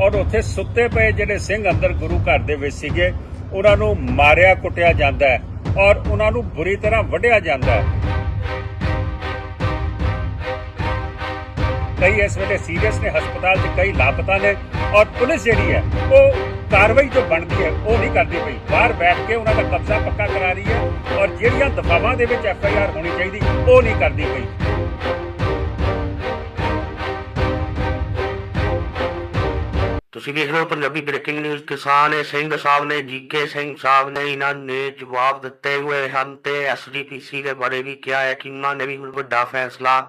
ਔਰ ਉੱਥੇ ਸੁੱਤੇ ਪਏ ਜਿਹੜੇ ਸਿੰਘ ਅੰਦਰ ਗੁਰੂ ਘਰ ਦੇ ਵਿੱਚ ਸੀਗੇ, ਉਹਨਾਂ ਨੂੰ ਮਾਰਿਆ, ਕੁੱਟਿਆ ਜਾਂਦਾ ਹੈ ਔਰ ਉਹਨਾਂ ਨੂੰ ਬੁਰੀ ਤਰ੍ਹਾਂ ਵੱਢਿਆ ਜਾਂਦਾ ਹੈ। ਕਈ ਇਸ ਵੇਲੇ ਸੀਰੀਅਸ ਨੇ, ਹਸਪਤਾਲ 'ਚ ਕਈ ਲਾਪਤਾ ਨੇ ਔਰ ਪੁਲਿਸ ਜਿਹੜੀ ਹੈ, ਉਹ ਕਾਰਵਾਈ ਜੋ ਬਣਦੀ ਹੈ, ਉਹ ਨਹੀਂ ਕਰਦੀ ਪਈ। ਬਾਹਰ ਬੈਠ ਕੇ ਉਹਨਾਂ ਦਾ ਕਬਜ਼ਾ ਪੱਕਾ ਕਰਾ ਰਹੀ ਹੈ ਔਰ ਜਿਹੜੀਆਂ ਦਫਾਵਾਂ ਦੇ ਵਿੱਚ ਐਫ ਆਈ ਆਰ ਹੋਣੀ ਚਾਹੀਦੀ, ਉਹ ਨਹੀਂ ਕਰਦੀ ਪਈ। ਤੁਸੀਂ ਵੇਖ ਰਹੇ ਹੋ ਪੰਜਾਬੀ ਬ੍ਰੇਕਿੰਗ ਨਿਊਜ਼, ਕਿਸਾਨ ਇਹ ਸਿੰਘ ਸਾਹਿਬ ਨੇ, ਜੀਕੇ ਸਿੰਘ ਸਾਹਿਬ ਨੇ ਇਹਨਾਂ ਨੇ ਜਵਾਬ ਦਿੱਤੇ ਹੋਏ ਹਨ ਤੇ ਐਸਜੀਪੀਸੀ ਦੇ ਬਾਰੇ ਵੀ ਕਿਹਾ ਹੈ ਕਿ ਉਹਨਾਂ ਨੇ ਵੀ ਹੁਣ ਵੱਡਾ ਫੈਸਲਾ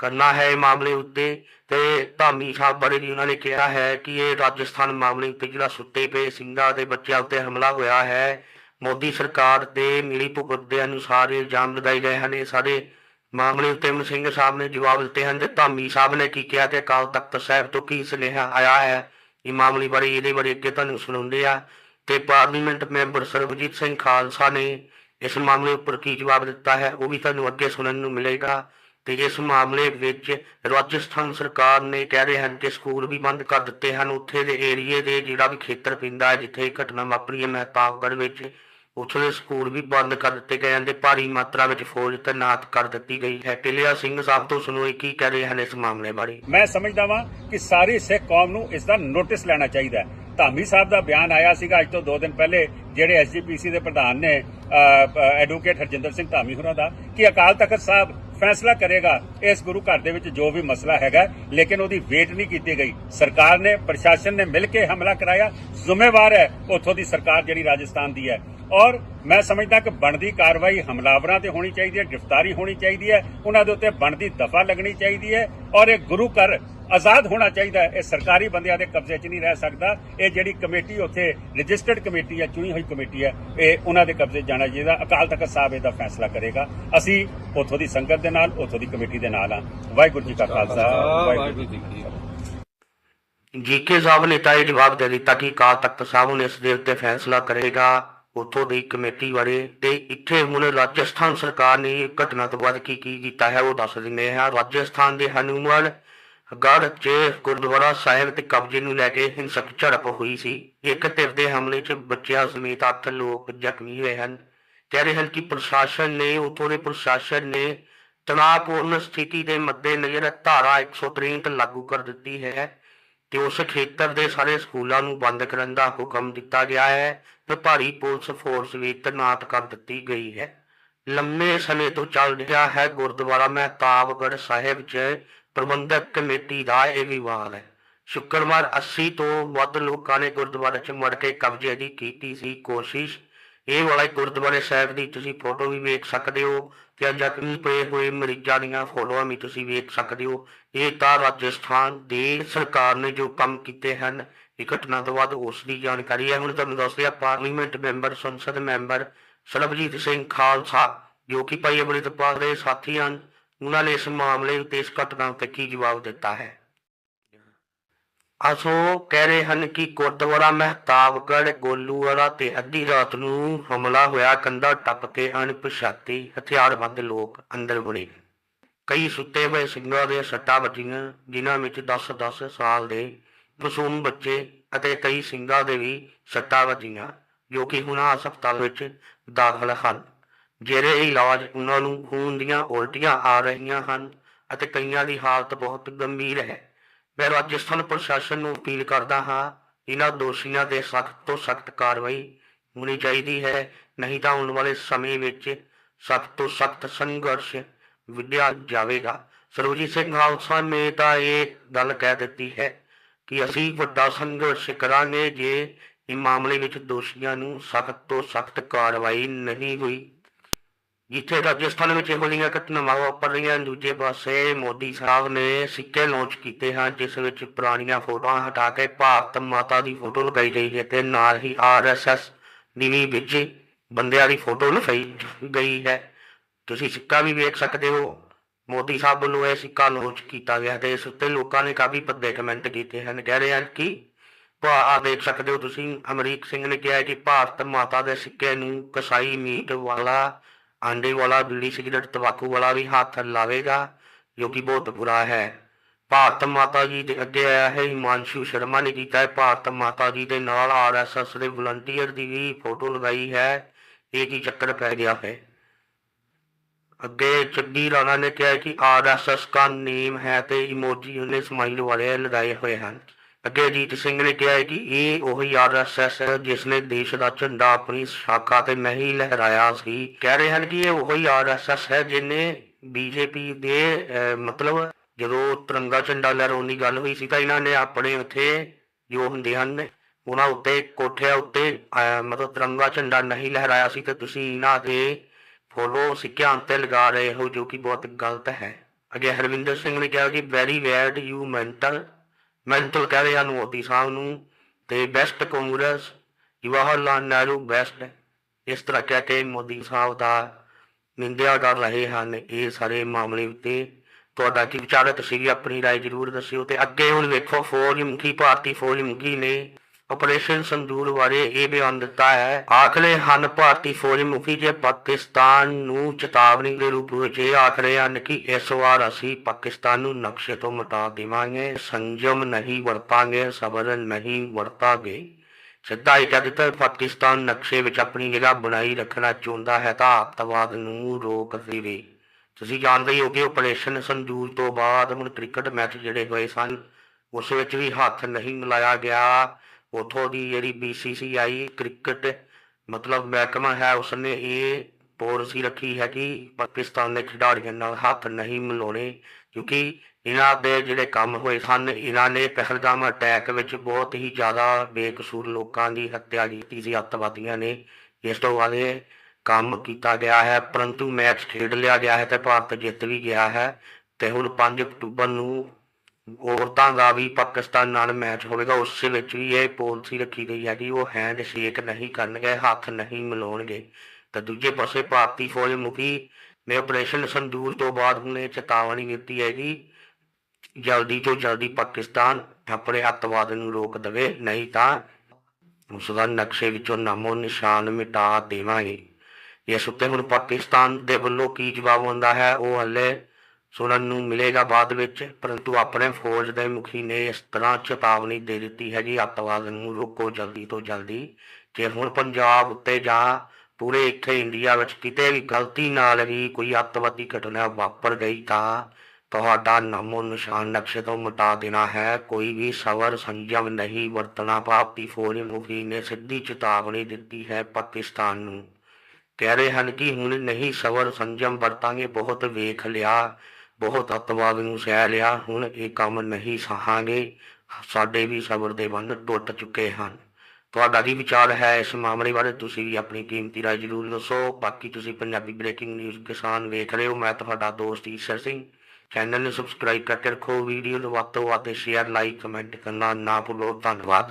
ਕਰਨਾ ਹੈ ਇਹ ਮਾਮਲੇ ਉੱਤੇ ਤੇ ਧਾਮੀ ਸਾਹਿਬ ਬਾਰੇ ਵੀ ਉਹਨਾਂ ਨੇ ਕਿਹਾ ਹੈ ਕਿ ਇਹ ਰਾਜਸਥਾਨ ਮਾਮਲੇ ਉੱਤੇ ਜਿਹੜਾ ਸੁੱਤੇ ਪਏ ਸਿੰਘਾਂ ਦੇ ਬੱਚਿਆਂ ਉੱਤੇ ਹਮਲਾ ਹੋਇਆ ਹੈ, ਮੋਦੀ ਸਰਕਾਰ ਦੇ ਮਿਲੀ ਭੁਗਤ ਦੇ ਅਨੁਸਾਰ ਇਹ ਇਲਜ਼ਾਮ ਲਗਾਏ ਗਏ ਹਨ, ਇਹ ਸਾਰੇ ਮਾਮਲੇ ਉੱਤੇ ਮਨ ਸਿੰਘ ਸਾਹਿਬ ਨੇ ਜਵਾਬ ਦਿੱਤੇ ਹਨ ਤੇ ਧਾਮੀ ਸਾਹਿਬ ਨੇ ਕੀ ਕਿਹਾ ਤੇ ਅਕਾਲ ਤਖਤ ਸਾਹਿਬ ਤੋਂ ਕੀ ਸੁਨੇਹਾ ਆਇਆ ਹੈ ਇਹ ਮਾਮਲੇ ਬਾਰੇ ਇਹਦੇ ਬਾਰੇ ਅੱਗੇ ਤੁਹਾਨੂੰ ਸੁਣਾਉਂਦੇ ਆ ਤੇ ਪਾਰਲੀਮੈਂਟ ਮੈਂਬਰ ਸਰਬਜੀਤ ਸਿੰਘ ਖਾਲਸਾ ਨੇ ਇਸ ਮਾਮਲੇ ਉੱਪਰ ਕੀ ਜਵਾਬ ਦਿੱਤਾ ਹੈ, ਉਹ ਵੀ ਤੁਹਾਨੂੰ ਅੱਗੇ ਸੁਣਨ ਨੂੰ ਮਿਲੇਗਾ। ਤੇ ਇਸ ਮਾਮਲੇ ਵਿੱਚ ਰਾਜਸਥਾਨ ਸਰਕਾਰ ਨੇ ਕਹਿ ਰਹੇ ਹਨ ਕਿ ਸਕੂਲ ਵੀ ਬੰਦ ਕਰ ਦਿੱਤੇ ਹਨ। ਉੱਥੇ ਦੇ ਏਰੀਏ ਦੇ ਜਿਹੜਾ ਵੀ ਖੇਤਰ ਪੈਂਦਾ ਹੈ ਜਿੱਥੇ ਇਹ ਘਟਨਾ ਵਾਪਰੀ ਹੈ, ਮਹਿਤਾਬਗੜ੍ਹ ਵਿੱਚ ਉੱਥੇ ਸਕੂਲ ਵੀ ਬੰਦ ਕਰ ਦਿੱਤੇ ਗਏ ਹਨ ਤੇ ਭਾਰੀ ਮਾਤਰਾ ਵਿੱਚ ਫੌਜ ਤੈਨਾਤ ਕਰ ਦਿੱਤੀ ਗਈ ਹੈ। ਟਿਲਿਆ ਸਿੰਘ ਸਾਹਿਬ ਤੋਂ ਸੁਣੋ ਕੀ ਕਹਿ ਰਹੇ ਹਨ ਇਸ ਮਾਮਲੇ ਬਾਰੇ? ਮੈਂ ਸਮਝਦਾ ਵਾਂ ਕਿ ਸਾਰੀ ਸਿੱਖ ਕੌਮ ਨੂੰ ਇਸ ਦਾ ਨੋਟਿਸ ਲੈਣਾ ਚਾਹੀਦਾ ਹੈ। ਧਾਮੀ ਸਾਹਿਬ ਦਾ ਬਿਆਨ ਆਇਆ ਸੀਗਾ ਅੱਜ ਤੋਂ 2 ਦਿਨ ਪਹਿਲੇ, ਜਿਹੜੇ ਐਸਜੀਪੀਸੀ ਦੇ ਪ੍ਰਧਾਨ ਨੇ ਐਡਵੋਕੇਟ ਹਰਜਿੰਦਰ ਸਿੰਘ ਧਾਮੀ ਹੋਰਾਂ ਦਾ, ਕਿ ਅਕਾਲ ਤਖਤ ਸਾਹਿਬ ਫੈਸਲਾ ਕਰੇਗਾ ਇਸ ਗੁਰੂ ਘਰ ਦੇ ਵਿੱਚ ਜੋ ਵੀ ਮਸਲਾ ਹੈਗਾ, ਲੇਕਿਨ ਉਹਦੀ ਵੇਟ ਨਹੀਂ ਕੀਤੀ ਗਈ। ਸਰਕਾਰ ਨੇ, ਪ੍ਰਸ਼ਾਸਨ ਨੇ ਮਿਲ ਕੇ ਹਮਲਾ ਕਰਾਇਆ। ਜ਼ਿੰਮੇਵਾਰ ਹੈ, ਉੱਥੋਂ ਦੀ ਸਰਕਾਰ ਜਿਹੜੀ ਰਾਜਸਥਾਨ ਦੀ ਹੈ। ਔਰ ਮੈਂ ਸਮਝਦਾ ਕਿ ਬਣਦੀ ਕਾਰਵਾਈ ਹਮਲਾਵਰਾਂ ਤੇ ਹੋਣੀ ਚਾਹੀਦੀ ਹੈ, ਗ੍ਰਿਫਤਾਰੀ ਹੋਣੀ ਚਾਹੀਦੀ ਹੈ। ਉਹਨਾਂ ਦੇ ਉੱਤੇ ਬਣਦੀ ਦਫਾ ਲੱਗਣੀ ਚਾਹੀਦੀ ਹੈ। ਔਰ ਇਹ ਗੁਰੂ ਘਰ ਆਜ਼ਾਦ ਹੋਣਾ ਚਾਹੀਦਾ ਹੈ। ਇਹ ਸਰਕਾਰੀ ਬੰਦਿਆਂ ਦੇ ਕਬਜ਼ੇ 'ਚ ਨਹੀਂ ਰਹਿ ਸਕਦਾ। ਇਹ ਜਿਹੜੀ ਕਮੇਟੀ ਉੱਥੇ ਰਜਿਸਟਰਡ ਕਮੇਟੀ ਹੈ ਚੁਣੀ ਹੋਈ ਕਮੇਟੀ ਹੈ ਇਹ ਉਹਨਾਂ ਦੇ ਕਬਜ਼ੇ ਜਾਣਾ ਚਾਹੀਦਾ। ਅਕਾਲ ਤਖਤ ਸਾਹਿਬ ਇਹਦਾ ਫੈਸਲਾ ਕਰੇਗਾ। ਅਸੀਂ ਉੱਥੋਂ ਦੀ ਸੰਗਤ ਦੇ ਨਾਲ ਉੱਥੋਂ ਦੀ ਕਮੇਟੀ ਦੇ ਨਾਲ ਹਾਂ। ਵਾਹਿਗੁਰੂ ਜੀ ਕਾ ਖਾਲਸਾ। ਵਾਹਿਗੁਰੂ ਜੀ ਕੀ ਫਤਿਹ। ਜੀਕੇ ਸਾਹਿਬ ਨੇ ਤਾਂ ਇਹ ਜਵਾਬ ਦੇ ਦਿੱਤਾ ਕਿ ਅਕਾਲ ਤਖਤ ਸਾਹਿਬ ਨੇ ਇਸ ਦੇ ਉੱਤੇ ਫੈਸਲਾ ਕਰੇਗਾ। ਉੱਥੋਂ ਦੀ ਕਮੇਟੀ ਬਾਰੇ ਤੇ ਇੱਥੇ ਹੁਣ ਰਾਜਸਥਾਨ ਸਰਕਾਰ ਨੇ ਘਟਨਾ ਤੋਂ ਬਾਅਦ ਕੀ ਕੀ ਕੀਤਾ ਹੈ ਉਹ ਦੱਸ ਦਿੰਦੇ ਹਾਂ। ਰਾਜਸਥਾਨ ਦੇ ਹਨੂਮਾਨ ਗੜ 'ਚ ਗੁਰਦੁਆਰਾ ਸਾਹਿਬ ਤੇ ਕਬਜ਼ੇ ਨੂੰ ਲੈ ਕੇ ਹਿੰਸਕ ਝੜਪ ਹੋਈ ਸੀ। ਇੱਕ ਧਿਰ ਦੇ ਹਮਲੇ 'ਚ ਬੱਚਿਆਂ ਸਮੇਤ ਅੱਠ ਲੋਕ ਜ਼ਖਮੀ ਹੋਏ ਹਨ। ਕਹਿ ਰਹੇ ਹਨ ਕਿ ਪ੍ਰਸ਼ਾਸਨ ਨੇ, ਉੱਥੋਂ ਦੇ ਪ੍ਰਸ਼ਾਸਨ ਨੇ ਤਣਾਅਪੂਰਨ ਸਥਿਤੀ ਦੇ ਮੱਦੇਨਜ਼ਰ ਧਾਰਾ 163 ਲਾਗੂ ਕਰ ਦਿੱਤੀ ਹੈ ਤੇ ਉਸ ਖੇਤਰ ਦੇ ਸਾਰੇ ਸਕੂਲਾਂ ਨੂੰ ਬੰਦ ਕਰਨ ਦਾ ਹੁਕਮ ਦਿੱਤਾ ਗਿਆ ਹੈ। ਤੇ ਭਾਰੀ ਪੁਲਿਸ ਫੋਰਸ ਵੀ ਤੈਨਾਤ ਕਰ ਦਿੱਤੀ ਗਈ ਹੈ। ਲੰਮੇ ਸਮੇਂ ਤੋਂ ਚੱਲ ਰਿਹਾ ਹੈ ਗੁਰਦੁਆਰਾ ਮਹਿਤਾਬਗੜ੍ਹ ਸਾਹਿਬ 'ਚ ਪ੍ਰਬੰਧਕ ਕਮੇਟੀ ਦਾ ਇਹ ਵਿਵਾਦ ਹੈ। ਸ਼ੁੱਕਰਵਾਰ 80 ਤੋਂ ਵੱਧ ਲੋਕਾਂ ਨੇ ਗੁਰਦੁਆਰੇ 'ਚ ਮੜ ਕੇ ਕਬਜ਼ੇ ਦੀ ਕੀਤੀ ਸੀ ਕੋਸ਼ਿਸ਼। ਇਹ ਵਾਲਾ ਗੁਰਦੁਆਰੇ ਸਾਹਿਬ ਦੀ ਤੁਸੀਂ ਫੋਟੋ ਵੀ ਵੇਖ ਸਕਦੇ ਹੋ ਤੇ ਜ਼ਖਮੀ ਪਏ ਹੋਏ ਮਰੀਜ਼ਾਂ ਦੀਆਂ ਫੋਟੋਆਂ ਵੀ ਤੁਸੀਂ ਵੇਖ ਸਕਦੇ ਹੋ। ਇਹ ਤਾਂ ਰਾਜਸਥਾਨ ਦੀ ਸਰਕਾਰ ਨੇ ਜੋ ਕੰਮ ਕੀਤੇ ਹਨ, ਇਹ ਘਟਨਾ ਤੋਂ ਬਾਅਦ ਉਸ ਦੀ ਜਾਣਕਾਰੀ ਹੈ। ਹੁਣ ਤੁਹਾਨੂੰ ਦੱਸਦੇ ਆ ਪਾਰਲੀਮੈਂਟ ਮੈਂਬਰ, ਸੰਸਦ ਮੈਂਬਰ ਸਰਬਜੀਤ ਸਿੰਘ ਖਾਲਸਾ, ਜੋ ਕਿ ਭਾਈ ਅੰਮ੍ਰਿਤਪਾਲ ਦੇ ਸਾਥੀ ਹਨ ਉਹਨਾਂ ਨੇ ਇਸ ਮਾਮਲੇ ਉੱਤੇ, ਇਸ ਘਟਨਾ ਉੱਤੇ ਕੀ ਜਵਾਬ ਦਿੱਤਾ ਹੈ? ਅਸੋ ਕਹਿ ਰਹੇ ਹਨ ਕਿ ਗੁਰਦੁਆਰਾ ਮਹਿਤਾਬਗੜ੍ਹ, ਗੋਲੂਵਾਲਾ ਤੇ ਅੱਧੀ ਰਾਤ ਨੂੰ ਹਮਲਾ ਹੋਇਆ। ਕੰਧਾ ਟੱਪ ਕੇ ਅਣਪਛਾਤੇ ਹਥਿਆਰਬੰਦ ਲੋਕ ਅੰਦਰ ਵੜੇ ਕਈ ਸੁੱਤੇ ਹੋਏ ਸਿੰਘਾਂ ਦੇ ਸੱਟਾਂ ਵੱਜੀਆਂ, ਜਿਨ੍ਹਾਂ ਵਿੱਚ 10-10 ਸਾਲ ਦੇ ਮਾਸੂਮ ਬੱਚੇ ਅਤੇ ਕਈ ਸਿੰਘਾਂ ਦੇ ਵੀ ਸੱਟਾਂ ਵੱਜੀਆਂ, ਜੋ ਕਿ ਹੁਣ ਹਸਪਤਾਲ ਵਿੱਚ ਦਾਖਲ ਹਨ। ਜਿਹੜੇ ਇਲਾਜ ਉਹਨਾਂ ਨੂੰ ਖੂਨ ਦੀਆਂ ਉਲਟੀਆਂ ਆ ਰਹੀਆਂ ਹਨ ਅਤੇ ਕਈਆਂ ਦੀ ਹਾਲਤ ਬਹੁਤ ਗੰਭੀਰ ਹੈ। ਮੈਂ ਰਾਜਸਥਾਨ ਪ੍ਰਸ਼ਾਸਨ ਨੂੰ ਅਪੀਲ ਕਰਦਾ ਹਾਂ, ਇਹਨਾਂ ਦੋਸ਼ੀਆਂ ਤੇ ਸਖਤ ਤੋਂ ਸਖਤ ਕਾਰਵਾਈ ਹੋਣੀ ਚਾਹੀਦੀ ਹੈ, ਨਹੀਂ ਤਾਂ ਆਉਣ ਵਾਲੇ ਸਮੇਂ ਵਿੱਚ ਸਖਤ ਤੋਂ ਸਖਤ ਸੰਘਰਸ਼ ਵਿੱਢਿਆ ਜਾਵੇਗਾ। ਸਰਵਜੀਤ ਸਿੰਘ ਖਾਲਸਾ ਨੇ ਤਾਂ ਇਹ ਗੱਲ ਕਹਿ ਦਿੱਤੀ ਹੈ ਕਿ ਅਸੀਂ ਵੱਡਾ ਸੰਘਰਸ਼ ਕਰਾਂਗੇ ਜੇ ਇਹ ਮਾਮਲੇ ਵਿੱਚ ਦੋਸ਼ੀਆਂ ਨੂੰ ਸਖਤ ਤੋਂ ਸਖਤ ਕਾਰਵਾਈ ਨਹੀਂ ਹੋਈ। ਜਿੱਥੇ ਰਾਜਸਥਾਨ ਵਿੱਚ ਇਹੋ ਜਿਹੀਆਂ ਘਟਨਾਵਾਂ ਵਾਪਰ ਰਹੀਆਂ ਦੂਜੇ ਪਾਸੇ ਮੋਦੀ ਸਾਹਿਬ ਨੇ ਸਿੱਕੇ ਲਾਂਚ ਕੀਤੇ ਹਨ, ਜਿਸ ਵਿੱਚ ਪੁਰਾਣੀਆਂ ਫੋਟੋਆਂ ਹਟਾ ਕੇ ਭਾਰਤ ਮਾਤਾ ਦੀ ਫੋਟੋ ਲਗਾਈ ਗਈ ਹੈ ਤੇ ਨਾਲ ਹੀ ਆਰਐਸਐਸ ਦੀ ਵੀ ਵਿੱਚ ਬੰਦਿਆਂ ਦੀ ਫੋਟੋ ਲਗਾਈ ਗਈ ਹੈ। ਤੁਸੀਂ ਸਿੱਕਾ ਵੀ ਵੇਖ ਸਕਦੇ ਹੋ। ਮੋਦੀ ਸਾਹਿਬ ਵੱਲੋਂ ਇਹ ਸਿੱਕਾ ਲਾਂਚ ਕੀਤਾ ਗਿਆ ਤੇ ਇਸ ਉੱਤੇ ਲੋਕਾਂ ਨੇ ਕਾਫੀ ਭੱਦੇ ਕਮੈਂਟ ਕੀਤੇ ਹਨ। ਕਹਿ ਰਹੇ ਹਨ ਕਿ ਭਾ ਆ ਦੇਖ ਸਕਦੇ ਹੋ ਤੁਸੀਂ, ਅਮਰੀਕ ਸਿੰਘ ਨੇ ਕਿਹਾ ਕਿ ਭਾਰਤ ਮਾਤਾ ਦੇ ਸਿੱਕੇ ਨੂੰ ਕਸਾਈ ਮੀਟ ਵਾਲਾ ਆਂਡੇ ਵਾਲਾ ਬੀੜੀ ਸਿਗਰਟ, ਤੰਬਾਕੂ ਵਾਲਾ ਵੀ ਹੱਥ ਲਾਵੇਗਾ, ਜੋ ਕਿ ਬਹੁਤ ਬੁਰਾ ਹੈ। ਭਾਰਤ ਮਾਤਾ ਜੀ ਦੇ ਅੱਗੇ ਆਇਆ ਹੈ ਹਿਮਾਂਸ਼ੂ ਸ਼ਰਮਾ ਨੇ ਕੀਤਾ ਹੈ। ਭਾਰਤ ਮਾਤਾ ਜੀ ਦੇ ਨਾਲ ਆਰਐਸਐਸ ਦੇ ਵਲੰਟੀਅਰ ਦੀ ਵੀ ਫੋਟੋ ਲਗਾਈ ਹੈ। ਇਹ ਕੀ ਚੱਕਰ ਪੈ ਗਿਆ ਹੈ? ਅੱਗੇ ਚੱਗੀ ਰਾਣਾ ਨੇ ਕਿਹਾ ਕਿ ਆਰਐਸਐਸ ਦਾ ਨੇਮ ਹੈ ਤੇ ਇਮੋਜੀ ਉਹਨੇ ਸਮਾਈਲ ਵਾਲੇ ਲਗਾਏ ਹੋਏ ਹਨ। ਅੱਗੇ ਅਜੀਤ ਸਿੰਘ ਨੇ ਕਿਹਾ ਹੈ ਕਿ ਇਹ ਉਹੀ ਆਰਐਸਐਸ ਹੈ ਜਿਸ ਨੇ ਦੇਸ਼ ਦਾ ਝੰਡਾ ਆਪਣੀ ਸ਼ਾਖਾ ਤੇ ਨਹੀਂ ਲਹਿਰਾਇਆ ਸੀ। ਕਹਿ ਰਹੇ ਹਨ ਕਿ ਇਹ ਉਹੀ ਆਰਐਸਐਸ ਹੈ ਜਿਹਨੇ ਬੀਜੇਪੀ ਦੇ ਮਤਲਬ ਜਦੋਂ ਤਿਰੰਗਾ ਝੰਡਾ ਲਹਿਰਾਉਣ ਦੀ ਗੱਲ ਹੋਈ ਸੀ ਤਾਂ ਇਹਨਾਂ ਨੇ ਆਪਣੇ ਉੱਥੇ ਜੋ ਹੁੰਦੇ ਹਨ, ਉਹਨਾਂ ਉੱਤੇ ਕੋਠਿਆਂ ਉੱਤੇ ਮਤਲਬ ਤਿਰੰਗਾ ਝੰਡਾ ਨਹੀਂ ਲਹਿਰਾਇਆ ਸੀ ਤੇ ਤੁਸੀਂ ਇਹਨਾਂ ਦੇ ਫੋਲੋ ਸਿੱਕਿਆਂ ਉੱਤੇ ਲਗਾ ਰਹੇ ਹੋ, ਜੋ ਕਿ ਬਹੁਤ ਗਲਤ ਹੈ। ਅੱਗੇ ਹਰਵਿੰਦਰ ਸਿੰਘ ਨੇ ਕਿਹਾ ਕਿ very wed you mental mental ਕਹਿ ਰਹੇ ਹਨ ਮੋਦੀ ਸਾਹਿਬ ਨੂੰ ਤੇ ਬੈਸਟ ਕਾਂਗਰਸ ਜਵਾਹਰ ਲਾਲ ਨਹਿਰੂ ਬੈਸਟ ਇਸ ਤਰ੍ਹਾਂ ਕਹਿ ਕੇ ਮੋਦੀ ਸਾਹਿਬ ਦਾ ਨਿੰਦਿਆ ਕਰ ਰਹੇ ਹਨ ਇਹ ਸਾਰੇ ਮਾਮਲੇ ਉੱਤੇ ਤੁਹਾਡਾ ਕੀ ਵਿਚਾਰ ਹੈ ਤੁਸੀਂ ਵੀ ਆਪਣੀ رائے ਜ਼ਰੂਰ ਦੱਸਿਓ ਤੇ ਅੱਗੇ ਹੁਣ ਵੇਖੋ ਫੌਜ ਮੁਖੀ ਭਾਰਤੀ ਫੌਜ ਮੁਖੀ ਨੇ ਆਪਰੇਸ਼ਨ ਸੰਦੂਰ ਬਾਰੇ ਇਹ ਬਿਆਨ ਦਿੱਤਾ ਹੈ। ਆਖਲੇ ਹਨ, ਭਾਰਤੀ ਫੌਜ ਮੁਖੀ ਜੇ ਪਾਕਿਸਤਾਨ ਨੂੰ ਚੇਤਾਵਨੀ ਦੇ ਰੂਪ ਵਿੱਚ ਇਹ ਆਖ ਰਹੇ ਹਨ ਕਿ ਇਸ ਵਾਰ ਅਸੀਂ ਪਾਕਿਸਤਾਨ ਨੂੰ ਨਕਸ਼ੇ ਤੋਂ ਮਿਟਾ ਦੇਵਾਂਗੇ, ਸੰਜਮ ਨਹੀਂ ਵਰਤਾਂਗੇ, ਸਬਰ ਨਹੀਂ ਵਰਤਾਂਗੇ। ਸਿੱਧਾ ਹੀ ਕਹਿ ਦਿੱਤਾ, ਪਾਕਿਸਤਾਨ ਨਕਸ਼ੇ ਵਿੱਚ ਆਪਣੀ ਜਗ੍ਹਾ ਬਣਾਈ ਰੱਖਣਾ ਚਾਹੁੰਦਾ ਹੈ ਤਾਂ ਅੱਤਵਾਦ ਨੂੰ ਰੋਕ ਦੇਵੇ। ਤੁਸੀਂ ਜਾਣਦੇ ਹੋ ਕਿ ਆਪਰੇਸ਼ਨ ਸੰਦੂਰ ਤੋਂ ਬਾਅਦ ਹੁਣ ਕ੍ਰਿਕਟ ਮੈਚ ਜਿਹੜੇ ਹੋਏ ਸਨ, ਉਸ ਵਿੱਚ ਵੀ ਹੱਥ ਨਹੀਂ ਮਿਲਾਇਆ ਗਿਆ। ਉਥੋਂ ਦੀ ਜਿਹੜੀ BCCI ਕ੍ਰਿਕਟ, ਮਤਲਬ ਮਹਿਕਮਾ ਹੈ, ਉਸਨੇ ਇਹ ਪੋਲਿਸੀ ਰੱਖੀ ਹੈ ਕਿ ਪਾਕਿਸਤਾਨ ਦੇ ਖਿਡਾਰੀਆਂ ਨਾਲ ਹੱਥ ਨਹੀਂ ਮਿਲਾਉਣੇ, ਕਿਉਂਕਿ ਇਹਨਾਂ ਦੇ ਜਿਹੜੇ ਕੰਮ ਹੋਏ ਸਨ, ਇਹਨਾਂ ਨੇ ਪਹਿਲਗਾਮ ਅਟੈਕ ਵਿੱਚ ਬਹੁਤ ਹੀ ਜ਼ਿਆਦਾ ਬੇਕਸੂਰ ਲੋਕਾਂ ਦੀ ਹੱਤਿਆ ਕੀਤੀ ਸੀ, ਅੱਤਵਾਦੀਆਂ ਨੇ। ਇਸ ਤੋਂ ਬਾਅਦ ਇਹ ਕੰਮ ਕੀਤਾ ਗਿਆ ਹੈ, ਪਰੰਤੂ ਮੈਚ ਖੇਡ ਲਿਆ ਗਿਆ ਹੈ ਤੇ ਭਾਰਤ ਜਿੱਤ ਵੀ ਗਿਆ ਹੈ। ਤੇ ਹੁਣ 5 ਅਕਤੂਬਰ ਨੂੰ ਔਰਤਾਂ ਦਾ ਵੀ ਪਾਕਿਸਤਾਨ ਨਾਲ ਮੈਚ ਹੋਵੇਗਾ, ਉਸ ਵਿੱਚ ਵੀ ਇਹ ਪਾਲਿਸੀ ਰੱਖੀ ਗਈ ਹੈ ਕਿ ਉਹ ਹੈਂਡ ਸ਼ੇਕ ਨਹੀਂ ਕਰਨਗੇ, ਹੱਥ ਨਹੀਂ ਮਿਲਾਉਣਗੇ। ਤਾਂ ਦੂਜੇ ਪਾਸੇ ਭਾਰਤੀ ਫੌਜ ਮੁਖੀ ਨੇ ਆਪਰੇਸ਼ਨ ਸੰਦੂਰ ਤੋਂ ਬਾਅਦ ਹੁਣ ਇਹ ਚੇਤਾਵਨੀ ਦਿੱਤੀ ਹੈ ਕਿ ਜਲਦੀ ਤੋਂ ਜਲਦੀ ਪਾਕਿਸਤਾਨ ਆਪਣੇ ਅੱਤਵਾਦ ਨੂੰ ਰੋਕ ਦੇਵੇ, ਨਹੀਂ ਤਾਂ ਉਸ ਦਾ ਨਕਸ਼ੇ ਵਿੱਚੋਂ ਨਾਮੋ ਨਿਸ਼ਾਨ ਮਿਟਾ ਦੇਵਾਂਗੇ। ਇਸ ਉੱਤੇ ਹੁਣ ਪਾਕਿਸਤਾਨ ਦੇ ਵੱਲੋਂ ਕੀ ਜਵਾਬ ਆਉਂਦਾ ਹੈ, ਉਹ ਹਲੇ ਸੁਣਨ ਨੂੰ ਮਿਲੇਗਾ ਬਾਅਦ ਵਿੱਚ, ਪਰੰਤੂ ਆਪਣੇ ਫੌਜ ਦੇ ਮੁਖੀ ਨੇ ਇਸ ਤਰ੍ਹਾਂ ਚੇਤਾਵਨੀ ਦੇ ਦਿੱਤੀ ਹੈ ਜੀ, ਅੱਤਵਾਦ ਨੂੰ ਰੋਕੋ ਜਲਦੀ ਤੋਂ ਜਲਦੀ। ਜੇ ਹੁਣ ਪੰਜਾਬ ਉੱਤੇ ਜਾਂ ਪੂਰੇ ਇੱਥੇ ਇੰਡੀਆ ਵਿੱਚ ਕਿਤੇ ਵੀ ਗਲਤੀ ਨਾਲ ਵੀ ਕੋਈ ਅੱਤਵਾਦੀ ਘਟਨਾ ਵਾਪਰ ਗਈ ਤਾਂ ਤੁਹਾਡਾ ਨਾਮੋ ਨਿਸ਼ਾਨ ਨਕਸ਼ੇ ਤੋਂ ਮਿਟਾ ਦੇਣਾ ਹੈ। ਕੋਈ ਵੀ ਸਬਰ, ਸੰਜਮ ਨਹੀਂ ਵਰਤਣਾ। ਭਾਰਤੀ ਫੌਜ ਮੁਖੀ ਨੇ ਸਿੱਧੀ ਚੇਤਾਵਨੀ ਦਿੱਤੀ ਹੈ ਪਾਕਿਸਤਾਨ ਨੂੰ। ਕਹਿ ਰਹੇ ਹਨ ਕਿ ਹੁਣ ਨਹੀਂ ਸਬਰ, ਸੰਜਮ ਵਰਤਾਂਗੇ, ਬਹੁਤ ਵੇਖ ਲਿਆ। ਬਹੁਤ ਅੱਤਵਾਦ ਨੂੰ ਸਹਿ ਲਿਆ। ਹੁਣ ਇਹ ਕੰਮ ਨਹੀਂ ਸਹਾਂਗੇ, ਸਾਡੇ ਵੀ ਸਬਰ ਦੇ ਬੰਦ ਟੁੱਟ ਚੁੱਕੇ ਹਨ। ਤੁਹਾਡਾ ਕੀ ਵਿਚਾਰ ਹੈ ਇਸ ਮਾਮਲੇ ਬਾਰੇ, ਤੁਸੀਂ ਵੀ ਆਪਣੀ ਕੀਮਤੀ ਰਾਏ ਜ਼ਰੂਰ ਦੱਸੋ। ਬਾਕੀ ਤੁਸੀਂ ਪੰਜਾਬੀ ਬ੍ਰੇਕਿੰਗ ਨਿਊਜ਼ ਕਿਸਾਨ ਵੇਖ ਰਹੇ ਹੋ। ਮੈਂ ਤੁਹਾਡਾ ਦੋਸਤ ਈਸ਼ਰ ਸਿੰਘ। ਚੈਨਲ ਨੂੰ ਸਬਸਕ੍ਰਾਈਬ ਕਰਕੇ ਰੱਖੋ। ਵੀਡੀਓ ਨੂੰ ਵੱਧ ਤੋਂ ਵੱਧ ਸ਼ੇਅਰ, ਲਾਈਕ, ਕਮੈਂਟ ਕਰਨਾ ਨਾ ਭੁੱਲੋ। ਧੰਨਵਾਦ।